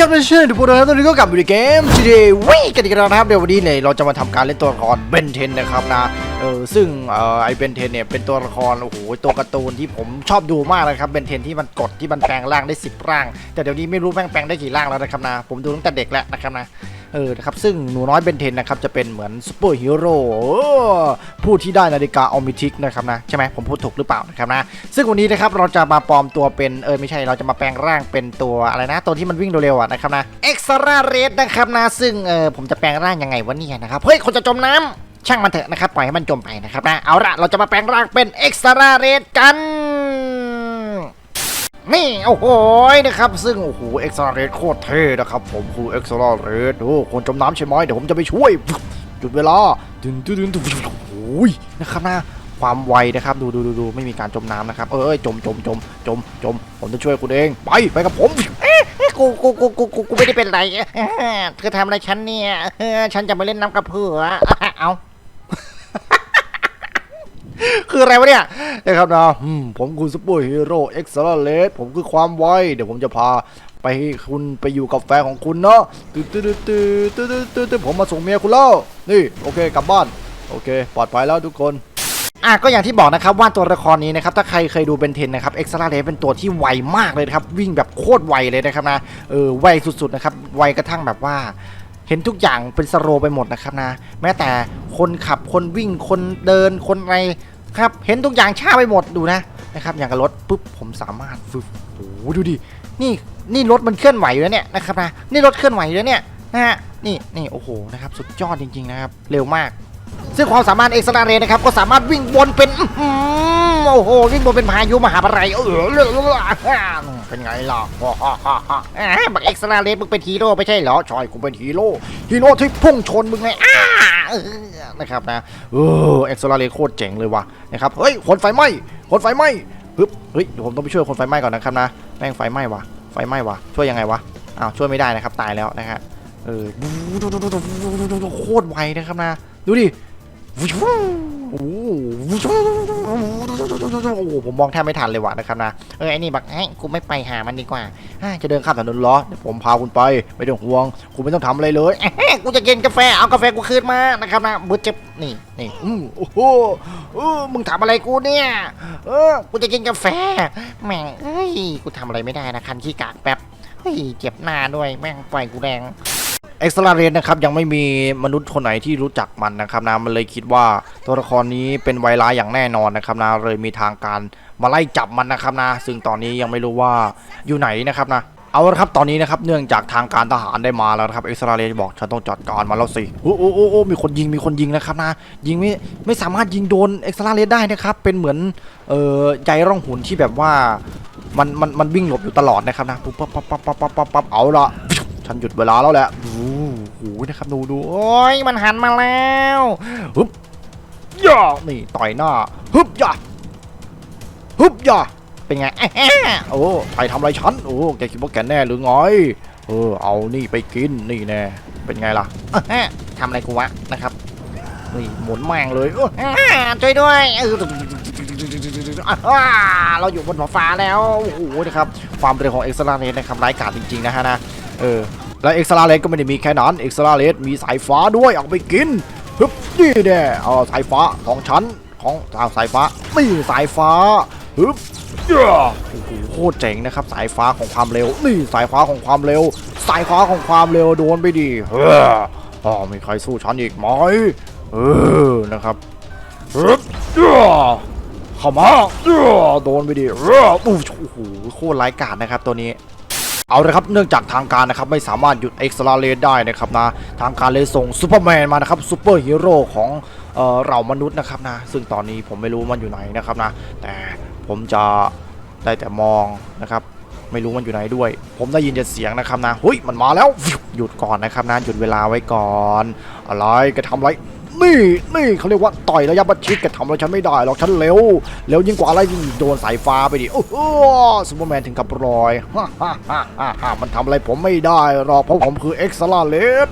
ครับไม่ใช่ทุกคนนะครับตอนนี้ก็กลับอยู่ในเกม GTA วิ่งกันอีกแล้วนะครับเดี๋ยววันนี้เนี่ยเราจะมาทำการเล่นตัวละครเบนเทนนะครับนะเออซึ่งเอ่อไอเบนเทนเนี่ยเป็นตัวละครโอ้โหตัวการ์ตูนที่ผมชอบดูมากเลยครับเบนเทนที่มันกดที่มันแปลงร่างได้ 10 ร่าง แต่เดี๋ยวนี้ไม่รู้แม่งแปลงได้กี่ร่างแล้วนะครับนะผมดูตั้งแต่เด็กแล้วนะครับนะ เออนะครับซึ่งหนูน้อยเบนเทนนะครับจะเป็นเหมือนซูเปอร์ฮีโร่ผู้ที่ได้นาฬิกาออมิทิกนะครับนะใช่ไหมผมพูดถูกหรือเปล่านะครับนะซึ่งวันนี้นะครับเราจะมาปลอมตัวเป็นเออไม่ใช่เราจะมาแปลงร่างเป็นตัวอะไรนะตัวที่มันวิ่งเร็วๆอะนะครับนะเอ็กซ์ตร้าเรดนะครับนะซึ่งเออผมจะแปลงร่างยังไงวะเนี่ยนะครับเฮ้ยคนจะจมน้ำช่างมันเถอะนะครับปล่อยให้มันจมไปนะครับนะเอาละเราจะมาแปลงร่างเป็นเอ็กซ์ตร้าเรดกัน นี่โอ้โหนะครับ ซึ่งโอ้โหเอ็กซ์ตร้าเรดโคตรเท่นะครับผมคือเอ็กซ์ตร้าเรดโอ้คนจมน้ำใช่ไหมเดี๋ยวผมจะไปช่วยหยุดเวลาดึงดึงดึงโอ้ยนะครับนะความไวนะครับดูดูดูดูไม่มีการจมน้ำนะครับเอ้ยจมจมจมจมจม ผมจะช่วยคุณเอง ไปไปกับผมกูกูกูกูกูกูไม่ได้เป็นไรเธอทำอะไรฉันเนี่ยฉันจะมาเล่นน้ำกับเพื่อเอา คืออะไรวะเนี่ยนะครับนะผมคือซูเปอร์ฮีโร่เอ็กซ์ตร้าเรดผมคือความไว เดี๋ยวผมจะพาไปคุณไปอยู่กับแฟนของคุณเนาะตื่นตื่นตื่นตื่นตื่นตื่นตื่นผมมาส่งเมียคุณแล้ว นี่โอเคกลับบ้าน โอเค ปลอดภัยแล้วทุกคนอะก็อย่างที่บอกนะครับว่าตัวละครนี้นะครับถ้าใครเคยดูเบนเทนนะครับเอ็กซ์ตร้าเรเป็นตัวที่ไวมากเลยครับวิ่งแบบโคตรไวเลยนะครับนะเออไวสุดๆนะครับไวกระทั่งแบบว่า เห็นทุกอย่างเป็นสโลไปหมดนะครับนะ แม้แต่คนขับคนวิ่งคนเดินคนอะไรครับ เห็นทุกอย่างช้าไปหมดดูนะนะครับ อย่างกับรถปุ๊บผมสามารถฟึบโอ้โหดูดินี่นี่รถมันเคลื่อนไหวอยู่แล้วเนี่ยนะครับนะนี่รถเคลื่อนไหวอยู่แล้วเนี่ยนะฮะนี่นี่โอ้โหนะครับสุดยอดจริงๆนะครับ เร็วมาก ซึ่งความสามารถเอ็กซ์ตร้าเรนะครับก็สามารถวิ่งวนเป็นอื โอ้โหวิ่งวนเป็นพายุมหาปะไรเออเป็นไงล่ะเอ้ยบักเอ็กซ์ตร้าเรสมึงเป็นฮีโร่ไม่ใช่เหรอใช่กูเป็นฮีโร่ฮีโร่ที่พุ่งชนมึงไงอ้าเออนะครับนะเออเอ็กซ์ตร้าเรโคตรเจ๋งเลยว่ะนะครับเฮ้ยคนไฟไหม้คนไฟไหม้ฮึบเฮ้ยเดี๋ยวผมต้องไปช่วยคนไฟไหม้ก่อนนะครับนะแม่งไฟไหม้ว่ะไฟไหม้ว่ะช่วยยังไงวะอ้าวช่วยไม่ได้นะครับตายแล้วนะฮะเออโคตรไวนะครับนะดูดิ โอ้โหผมมองแทบไม่ทันเลยว่ะนะครับนะ เออไอ้นี่บักไอ้กูไม่ไปหามันดีกว่าอ่าจะเดินข้ามถนนเหรอเดี๋ยวผมพาคุณไปไม่ต้องห่วง คุณไม่ต้องทำอะไรเลยเอ้กูจะกินกาแฟ เอากาแฟกูคืนมา นะครับนะบุจะนี่นี่อืมโอ้โหมึงทำอะไรกูเนี่ย เออ กูจะกินกาแฟ แม่งเอ้ย กูทำอะไรไม่ได้นะคันขี้กากแป๊บ เฮ้ย เจ็บหน้าด้วย แม่งปล่อยกูแรง เอ็กซ์ตร้าเรนนะครับยังไม่มีมนุษย์คนไหนที่รู้จักมันนะครับนะมันเลยคิดว่าตัวละครนี้เป็นไวร้ายอย่างแน่นอนนะครับนะเลยมีทางการมาไล่จับมันนะครับนะซึ่งตอนนี้ยังไม่รู้ว่าอยู่ไหนนะครับนะเอาละครับตอนนี้นะครับเนื่องจากทางการทหารได้มาแล้วนะครับเอ็กซ์ตร้าเรนบอกฉันต้องจัดการมันแล้วสิโอ้โอ้โอ้โอ้มีคนยิงมีคนยิงนะครับนะยิงไม่ไม่สามารถยิงโดนเอ็กซ์ตร้าเรนได้นะครับเป็นเหมือนเอ่อใยร่องหุ่นที่แบบว่ามันมันมันวิ่งหลบอยู่ตลอดนะครับนะปุ๊บปั๊บปั๊บปั๊บปั๊บปั๊บปั๊บปั๊บเอาละันหยุดเวลาแล้วแหละดูโอ้โหนะครับดูดูโอ้ยมันหันมาแล้วฮึบย่านี่ต่อยหน้าฮึบย่าฮึบย่าเป็นไงโอ้ใครทำอะไรฉันโอ้แกคิดว่าแกแน่หรือไงเออเอานี่ไปกินนี่แน่เป็นไงล่ะทำอะไรกูวะนะครับนี่หมุนแมงเลยช่วยด้วยเราอยู่บนหัวฟ้าแล้วโอ้โหนะครับความเร็วของเอ็กซ์ตร้าเลสนะครับร้ายกาจจริงๆนะฮะนะ เออ แล้วเอ็กซ์ตร้าเลสก็ไม่ได้มีแค่นั้นเอ็กซ์ตร้าเลสมีสายฟ้าด้วยเอาไปกินฮึบนี่แน่เอาสายฟ้าของฉันของเอาสายฟ้านี่สายฟ้าฮึบย่าโอ้โหโคตรเจ๋งนะครับ สายฟ้าของความเร็ว นี่สายฟ้าของความเร็ว สายฟ้าของความเร็วโดนไปดิเอออ๋อมีใครสู้ฉันอีกไหมเออนะครับฮึบย่าเข้ามาเอ้อโดนไปดิเอ้อโอ้โหโคตรไร้กาจนะครับตัวนี้ เอาลยครับเนื่องจากทางการนะครับไม่สามารถหยุดเอ็กซ์ลาเลได้นะครับนะทางการเลยส่งซูเปอร์แมนมานะครับซูเปอร์ฮีโร่ของเออเรามนุษย์นะครับนะซึ่งตอนนี้ผมไม่รู้มันอยู่ไหนนะครับนะแต่ผมจะได้แต่มองนะครับไม่รู้มันอยู่ไหนด้วย ผมได้ยินแต่เสียงนะครับนะเฮ้ยมันมาแล้วหยุดก่อนนะครับนะหยุดเวลาไว้ก่อนอะไรแกทำไร นี่นี่เขาเรียกว่าต่อยระยะประชิดแกทำอะไรฉันไม่ได้หรอกฉันเร็วเร็วยิ่งกว่าอะไรยิ่งโดนสายฟ้าไปดิโอ้โหซูเปอร์แมนถึงกับรอยฮ่าฮ่าฮ่าฮ่ามันทำอะไรผมไม่ได้หรอกเพราะผมคือเอ็กซ์ลาเลส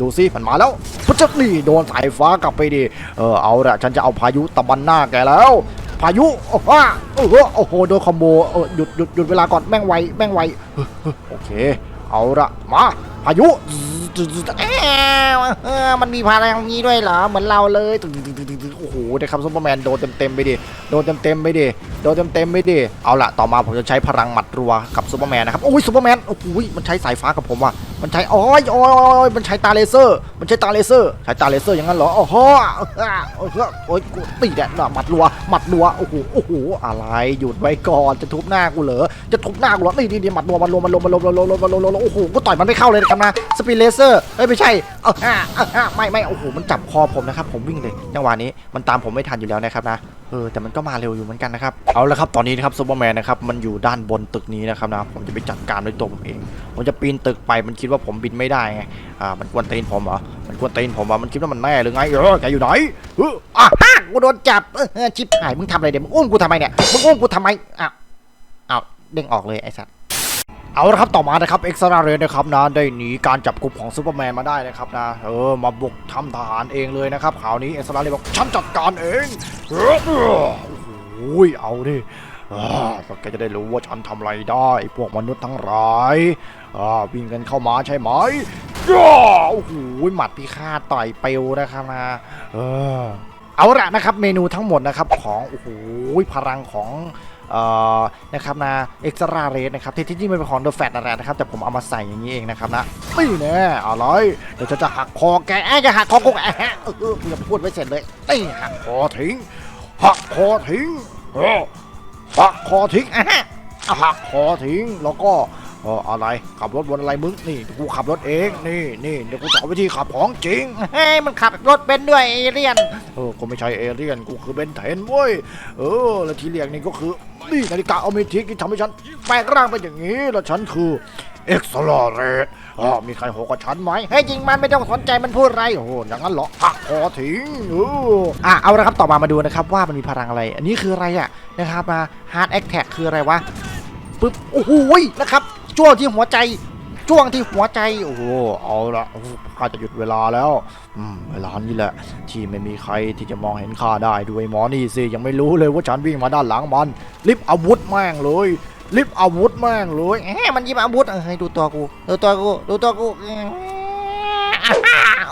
ดูสิมันมาแล้วพุชนี่โดนสายฟ้ากลับไปดิเออเอาละฉันจะเอาพายุตะบันหน้าแกแล้วพายุโอ้โหโอ้โหโอ้โหโดนคอมโบเออหยุดหยุดหยุดเวลาก่อนแม่งไวแม่งไวโอเค เอาละมาพายุ มันมีพลังนี้ด้วยเหรอ เหมือนเราเลยโอ้โหนะครับซูเปอร์แมนโดนเต็มๆไปดิ โดนเต็มๆไปดิ โดนเต็มๆไปดิ เอาละต่อมาผมจะใช้พลังหมัดรัวกับซูเปอร์แมนนะครับ โอ้ยซูเปอร์แมน โอ้โหมันใช้สายฟ้ากับผมว่ะ มันใช้โอ้ยโอ้ยโอ้ยมันใช้ตาเลเซอร์ มันใช้ตาเลเซอร์ ใช้ตาเลเซอร์อย่างนั้นเหรอ โอ้โหโอ้โหโอ้ยตีแดดหน่ะมัดรัว หมัดรัว โอ้โห โอ้โห อะไร หยุดไว้ก่อน จะทุบหน้ากูเหรอ จะทุบหน้ากูเหรอ นี่นี่หมัดรัว มันรัว มันรัว มันรัว มันรัว มันรัว มันรัวมันรัวโอ้โห กูต่อยมันไม่เข้าเลยนะครับนะสปีดเลเซอร์เอ้ยไม่ใช่เอออ่าอ่าอ่าไม่ไม่โอ้โหมันจับคอผมนะครับผมวิ่งเลยจังหวะนี้มันตามผมไม่ทันอยู่แล้วนะครับนะเออแต่มันก็มาเร็วอยู่เหมือนกันนะครับเอาละครับตอนนี้นะครับซูเปอร์แมนนะครับมันอยู่ด้านบนตึกนี้นะครับนะผมจะไปจัดการด้วยตัวผมเอง ผมจะปีนตึกไปมันคิดว่าผมบินไม่ได้ไงอ่ามันกวนตีนผมเหรอมันกวนตีนผมเหรอมันคิดว่ามันแน่หรือไงเออแกอยู่ไหนเอออะอ้ากูโดนจับเออชิบหายมึงทำอะไรเดี๋ยวมึงอุ้มกูทำไมเนี่ยมึงอุ้มกูทำไมอ้าวอ้าวเด้งออกเลยไอ้สัตว์ เอาละครับต่อมานะครับเอ็กซ์ราเรนะครับนะได้หนีการจับกลุ่มของซูเปอร์แมนมาได้นะครับนะเออมาบุกทำทหารเองเลยนะครับข่าวนี้เอ็กซ์ราเรนบอกฉันจัดการเองเออโอ้โหเอาดิอ่าก็แกจะได้รู้ว่าฉันทำอะไรได้พวกมนุษย์ทั้งหลายอ่าวิ่งกันเข้ามาใช่ไหมโอ้โหหมัดพิฆาตต่อยเปลวนะครับนะเออเอาละนะครับเมนูทั้งหมดนะครับของโอ้โหพลังของ นะครับนะเอ็กซ์ตร้าเรสนะครับที่ที่จริงมันเป็นของเดอะแฟตนั่นแหละนะครับแต่ผมเอามาใส่อย่างนี้เองนะครับนะไม่แน่อะไรเดี๋ยวจะหักคอแกแอจะหักคอกูแอะฮะเออเออกูยังพูดไม่เสร็จเลยตีหักคอทิ้งหักคอทิ้งหักคอทิ้งอะฮะหักคอทิ้งแล้วก็ เอออะไรขับรถบนอะไรมึงนี่กูขับรถเองนี่นี่เดี๋ยวกูสอนวิธีขับของจริงเฮ้ยมันขับรถเป็นด้วยเอเลี่ยนเออกูไม่ใช่เอเลี่ยนกูคือเบนเทนเว้ยเออแล้วที่เรียกนี่ก็คือนี่นาฬิกาอเมทิกที่ทำให้ฉันแปลงร่างเป็นอย่างนี้แล้วฉันคือเอ็กซ์ลอเรสอ๋อมีใครโหกับฉันไหมเฮ้ยจริงมันไม่ต้องสนใจมันพูดอะไรโอ้โหอย่างนั้นเหรอหักคอทิ้งเอออะเอาละครับต่อมามาดูนะครับว่ามันมีพลังอะไร อันนี้คืออะไรอะนะครับมาฮาร์ดแอคแท็กคืออะไรวะปึ๊บโอ้โหยนะครับ จ้วงที่หัวใจ จ้วงที่หัวใจ โอ้โห เอาละข้าจะหยุดเวลาแล้วอืมเวลานี้แหละ ที่ไม่มีใครที่จะมองเห็นข้าได้ด้วยหมอนี่สิ ยังไม่รู้เลยว่าฉันวิ่งมาด้านหลังมัน ลิฟอาวุธแม่งเลยลิฟอาวุธแม่งเลยเฮ้ยมันยิบอาวุธเออให้ดูตัวกูดูตัวกูดูตัวกู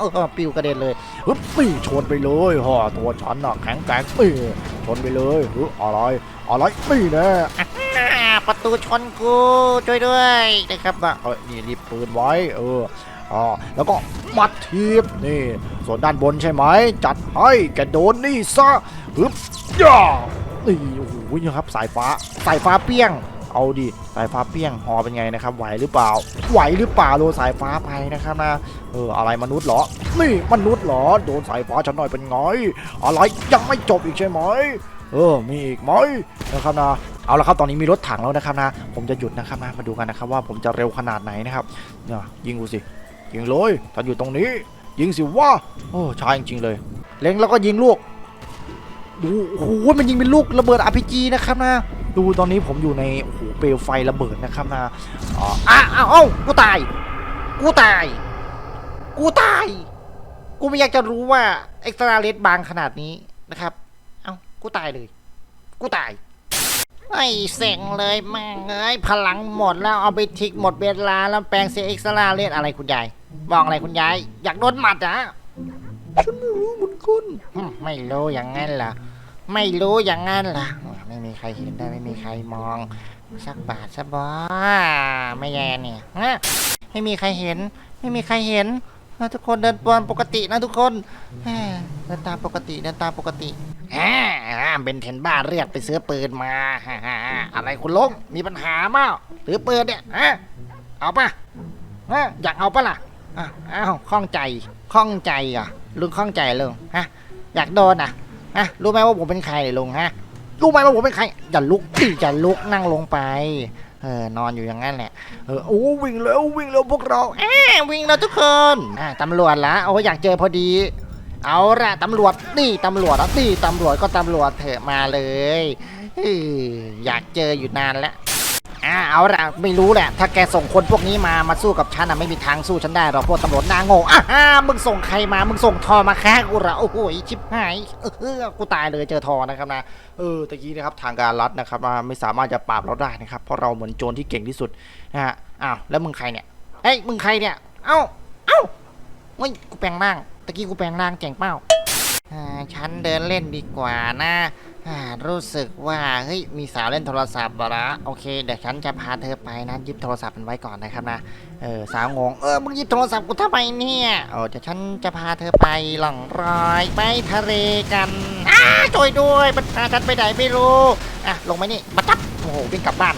ออปิวกระเด็นเลยฮึบปี้ชนไปเลยฮ่อตัวฉันน่ะแข็งแกร่งปี้ชนไปเลยฮึอะไรอะไรปี้แน่อ่า ประตูชนกูช่วยด้วยนะครับว่าเอ้ยนี่รีบปืนไว้เอออ๋อแล้วก็มัดทีบนี่ ส่วนด้านบนใช่ไหม จัดให้แกโดนนี่ซะฮึบย่านี่โอ้โหนี่ครับสายฟ้าสายฟ้าเปี้ยง เอาดิสายฟ้าเปี้ยงหอเป็นไงนะครับ ไหวหรือเปล่า ไหวหรือเปล่าโดนสายฟ้าไปนะครับนะเอออะไรมนุษย์เหรอ นี่มนุษย์เหรอโดนสายฟ้าฉันหน่อยเป็นไงอะไรยังไม่จบอีกใช่ไหมเออมีอีกไหมนะครับนะ เอาละครับตอนนี้มีรถถังแล้วนะครับนะ ผมจะหยุดนะครับนะมาดูกันนะครับว่าผมจะเร็วขนาดไหนนะครับเนี่ยยิงกูสิยิงเลยถ้าอยู่ตรงนี้ ยิงสิว่าโอ้ช้าจริงๆเลย เล็งแล้วก็ยิงลูกดูโอ้โหมันยิงเป็นลูกระเบิด RPG นะครับนะดูตอนนี้ผมอยู่ในโอ้โหเปลวไฟระเบิดนะครับนะอ๋ออ้าวเอ้ากูตาย กูตาย กูตาย กูไม่อยากจะรู้ว่าเอ็กซ์ตร้าเลสบางขนาดนี้นะครับ เอ้ากูตายเลย กูตาย ไอ้เซ็งเลยแม่งเอ้ยพลังหมดแล้วเอาไปทิกหมดเวลาแล้วแปลงเสียเอ็กซ์ตร้าเลสอะไรคุณยายบอกอะไรคุณยาย อยากโดนหมัดอะฉันไม่รู้เหมือนกันไม่รู้อย่างนั้นล่ะไม่รู้อย่างนั้นล่ะ ไม่มีใครเห็นได้ไม่มีใครมอง สักบาทสักบอไม่แย่เนี่ยฮะไม่มีใครเห็น ไม่มีใครเห็นทุกคนเดินตามปกตินะทุกคน เอ้ยเดินตามปกติเดินตามปกติฮ่าเบนเทนบ้าเรียกไปซื้อปืนมาฮ่าฮ่าอะไรคุณลุงมีปัญหาเปล่าถือปืนเนี่ยฮะเอาปะฮะอยากเอาปะล่ะอะอ้าวข้องใจข้องใจอะลุงข้องใจลุงฮะอยากโดนอะฮะรู้ไหมว่าผมเป็นใครลุงฮะรู้ไหมว่าผมเป็นใครอย่าลุกดิอย่าลุกนั่งลงไปเออนอนอยู่อย่างนั้นแหละเออโอ้วิ่งเร็ววิ่งเร็วพวกเราแอบวิ่งแล้วทุกคนอ่าตำรวจละโอ้อยากเจอพอดี เอาละตำรวจนี่ตำรวจอะนี่ตำรวจก็ตำรวจเถอะมาเลยอยากเจออยู่นานแล้วอ่าเอาละไม่รู้แหละ ถ้าแกส่งคนพวกนี้มามาสู้กับฉันอะไม่มีทางสู้ฉันได้หรอกพวกตำรวจหน้าโง่อะฮ่ามึงส่งใครมามึงส่งทอมาแค่กูเหรอโอ้โหชิบหายเออกูตายเลยเจอทอนะครับนะเออตะกี้นะครับทางการรัฐนะครับมาไม่สามารถจะปราบเราได้นะครับเพราะเราเหมือนโจรที่เก่งที่สุดนะฮะอ้าวแล้วมึงใครเนี่ยเฮ้ยมึงใครเนี่ยเอ้าเอ้าเฮ้ยกูแปลงร่าง ตะกี้กูแปลงร่างเจ๋งเป้าอ่าฉันเดินเล่นดีกว่านะอ่ารู้สึกว่าเฮ้ยมีสาวเล่นโทรศัพท์บละโอเคเดี๋ยวฉันจะพาเธอไปนะหยิบโทรศัพท์มันไว้ก่อนนะครับนะเออสาวงงเออมึงหยิบโทรศัพท์กูทำไมเนี่ยโอ้จะฉันจะพาเธอไปหล่องรอยไปทะเลกันอ้าช่วยด้วยมันพาฉันไปไหนไม่รู้อะลงไหมนี่มาจับโอ้โหวิ่งกลับบ้าน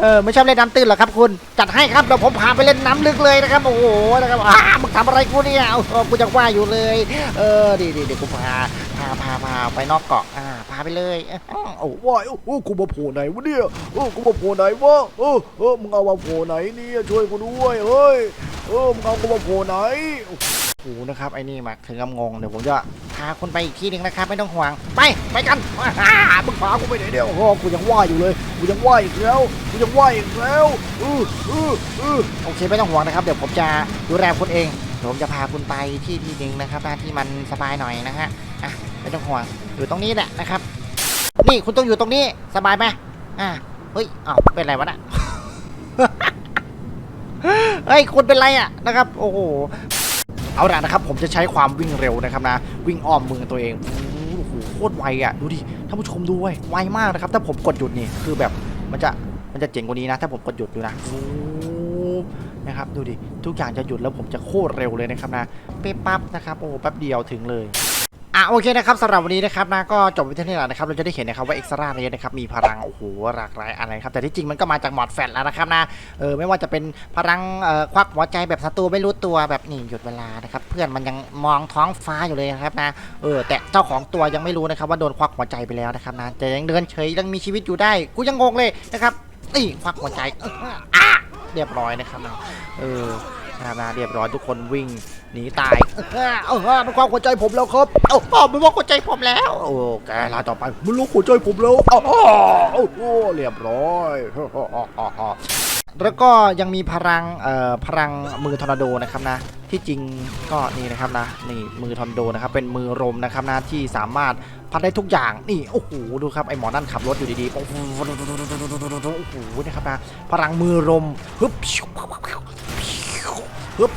เออไม่ชอบเล่นน้ำตื้นหรอครับคุณจัดให้ครับเดี๋ยวผมพาไปเล่นน้ำลึกเลยนะครับโอ้โหนะครับอ้ามึงทำอะไรกูเนี่ยเออกูจะว่าอยู่เลย เออดีดีเดี๋ยวกูพาพาพาพาไปนอกเกาะอ่าพาไปเลยอ้โอ้ว้ายโอ้กูมาโผล่ไหนวะเนี่ยโอ้กูมาโผล่ไหนวะเออเออมึงเอามาโผล่ไหนเนี่ยช่วยกูด้วยเฮ้ยเออมึงเอากูมาโผล่ไหนโอ้โหนะครับไอ้นี่มาถึงกับงงเดี๋ยวผมจะาคุณไปอีกที่หนึ่งนะครับไม่ต้องห่วง ไปไปกันอ้ามึงพากูไปไหนเดียวโอ้โหกูยังว่าอยู่เลยกูยังว่าอีกแล้วกูยังว่าอีกแล้วเออเออเออโอเคไม่ต้องห่วงนะครับเดี๋ยวผมจะดูแลคุณเองเดี๋ยวผมจะพาคุณไปที่ที่หนึ่งนะครับนะที่มันสบายหน่อยนะฮะอะไม่ต้องห่วงอยู่ตรงนี้แหละนะครับ นี่คุณต้องอยู่ตรงนี้สบายไหมอ่าเฮ้ยอ้าวเป็นไรวะน่ะเฮ้ยคุณเป็นไรอะนะครับ โอ้โห เอาละนะครับผมจะใช้ความวิ่งเร็วนะครับนะ วิ่งอ้อมมือตัวเองโอ้โหโคตรไวอะดูดิท่านผู้ชมดูไว้ไวมากนะครับถ้าผมกดหยุดนี่คือแบบมันจะมันจะเจ๋งกว่านี้นะ ถ้าผมกดหยุดดูนะโอ้นะครับดูดิทุกอย่างจะหยุดแล้วผมจะโคตรเร็วเลยนะครับนะเป๊ะปั๊บนะครับโอ้แป๊บเดียวถึงเลย อะโอเคนะครับสำหรับวันนี้นะครับนะก็จบไปที่นี่แล้วนะครับเราจะได้เห็นนะครับว่าเอ็กซ์ราเรนะครับมีพลังโอ้โหหลากหลายอะไรครับแต่ที่จริงมันก็มาจากหมอดแฟลตแล้วนะครับนะเออไม่ว่าจะเป็นพลังเอ่อควักหัวใจแบบศัตรูไม่รู้ตัวแบบนี่หยุดเวลานะครับเพื่อนมันยังมองท้องฟ้าอยู่เลยนะครับนะเออแต่เจ้าของตัวยังไม่รู้นะครับว่าโดนควักหัวใจไปแล้วนะครับนะแต่ยังเดินเฉยยังมีชีวิตอยู่ได้กูยังงงเลยนะครับนี่ควักหัวใจอะเรียบร้อยนะครับนะเออ นะครับนะเรียบร้อยทุกคนวิ่งหนีตายเออเออมันควักหัวใจผมแล้วครับเอ้าพ่อมันว่าหัวใจผมแล้ว โอ้แกลาต่อไปมันลุกหัวใจผมแล้วอ้าวโอ้โหเรียบร้อยแล้วก็ยังมีพลังเอ่อพลังมือทอร์นาโดนะครับนะ ที่จริงก็นี่นะครับนะนี่มือทอร์นาโดนะครับเป็นมือรมนะครับนะที่สามารถพัดได้ทุกอย่างนี่โอ้โหดูครับไอหมอนั่นขับรถอยู่ดีๆโอ้โหโอ้โหนะครับนะพลังมือรมฮึบ ฮึบ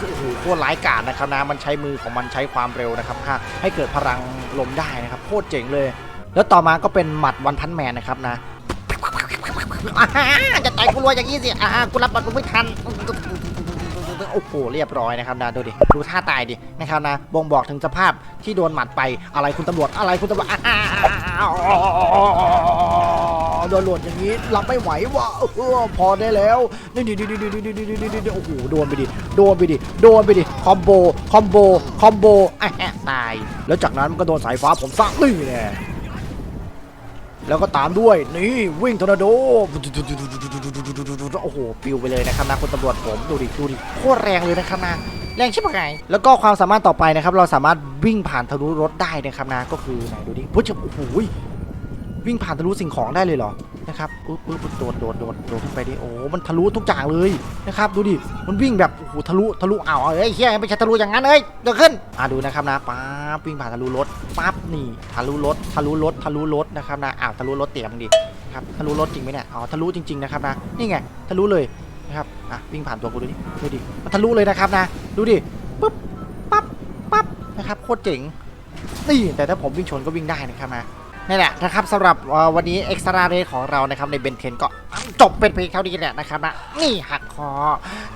โอ้โหโคตรร้ายกาจนะครับนะมันใช้มือของมันใช้ความเร็วนะครับให้เกิดพลังลมได้นะครับโคตรเจ๋งเลย แล้วต่อมาก็เป็นหมัดวันพันแมนนะครับนะอ่าจะต่อยกูรวยอย่างนี้สิอ่าฮะกูรับบัตรมึงไม่ทันโอ้โหเรียบร้อยนะครับนะดูดิดูท่าตายดินะครับนะบ่งบอกถึงสภาพที่โดนหมัดไปอะไรคุณตำรวจอะไรคุณตำรวจ โดนหลวดอย่างนี้รับไม่ไหวว่ะพอได้แล้วนี่ดิดิดิดิดิดิดิดิดิโอ้โหโดนไปดิโดนไปดิโดนไปดิคอมโบคอมโบคอมโบอะตาย แล้วจากนั้นมันก็โดนสายฟ้าผมซักนี่แน่แล้วก็ตามด้วยนี่วิ่งทอร์นาโดโอ้โหปิวไปเลยนะครับนะคุณตำรวจผมดูดิดูดิโคตรแรงเลยนะครับนะแรงชิบหายแล้วก็ความสามารถต่อไปนะครับ เราสามารถวิ่งผ่านทะลุรถได้นะครับนะก็คือไหนดูดิพุชโอ้โห วิ่งผ่านทะลุสิ่งของได้เลยเหรอนะครับปึ๊บปึ๊บโดดโดดโดดโดดขึ้นไปดิโอ้มันทะลุทุกอย่างเลยนะครับดูดิมันวิ่งแบบโอ้โหทะลุทะลุเอาเอาเอ้ยเฮียไม่ใช่ทะลุอย่างนั้นเอ้ยเดี๋ยวขึ้นอะดูนะครับนะป๊าบวิ่งผ่านทะลุรถปั๊บนี่ทะลุรถทะลุรถทะลุรถนะครับนะอ้าวทะลุรถเตรียมดิครับทะลุรถจริงไหมเนี่ยอ๋อทะลุจริงๆนะครับนะนี่ไงทะลุเลยนะครับอะวิ่งผ่านตัวกูดูดิดูดิมันทะลุเลยนะครับนะดูดิปึ๊บปั๊บปั๊บนะครับโคตรเจ๋งนี่แต่ถ้าผมวิ่งชนก็วิ่งได้นะครับนะ นี่แหละนะครับสำหรับวันนี้เอ็กซ์ตร้าเรของเรานะครับในเบนเทนก็จบเป็นเพียงเท่านี้แหละนะครับนะนี่หักคอ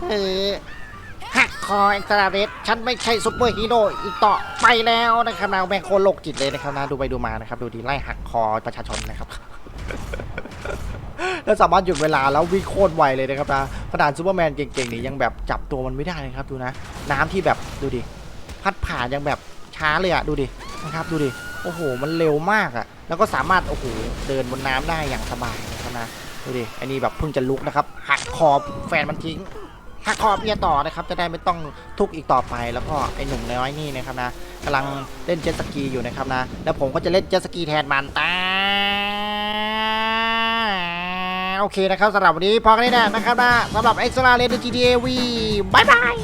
เออหักคอเอ็กซ์ตร้าเรฉันไม่ใช่ซุปเปอร์ฮีโร่อีกต่อไปแล้วนะครับนะแม่งโคตรโลกจิตเลยนะครับนะดูไปดูมานะครับดูดีไล่หักคอประชาชนนะครับแล้วสามารถหยุดเวลาแล้ววิ่งโคตรไวเลยนะครับนะขนาดซูเปอร์แมนเก่งๆนี่ยังแบบจับตัวมันไม่ได้เลยครับดูนะ น้ำที่แบบดูดิพัดผ่านยังแบบช้าเลยอะดูดินะครับดูดิ โอ้โห มันเร็วมากอะแล้วก็สามารถ โอ้โห เดินบนน้ำได้อย่างสบายนะครับนะ ดูดิอ้นี่แบบเพิ่งจะลุกนะครับ หักคอแฟนมันทิ้ง หักคอเมียต่อนะครับ จะได้ไม่ต้องทุกข์อีกต่อไป แล้วก็ไอ้หนุ่มน้อยนี่นะครับนะกำลังเล่นเจ็ตสกีอยู่นะครับนะ แล้วผมก็จะเล่นเจ็ตสกีแทนมันตาโอเคนะครับสำหรับวันนี้พอกันนี้นะนะครับนะสำหรับ Extra Red GTA V บายบาย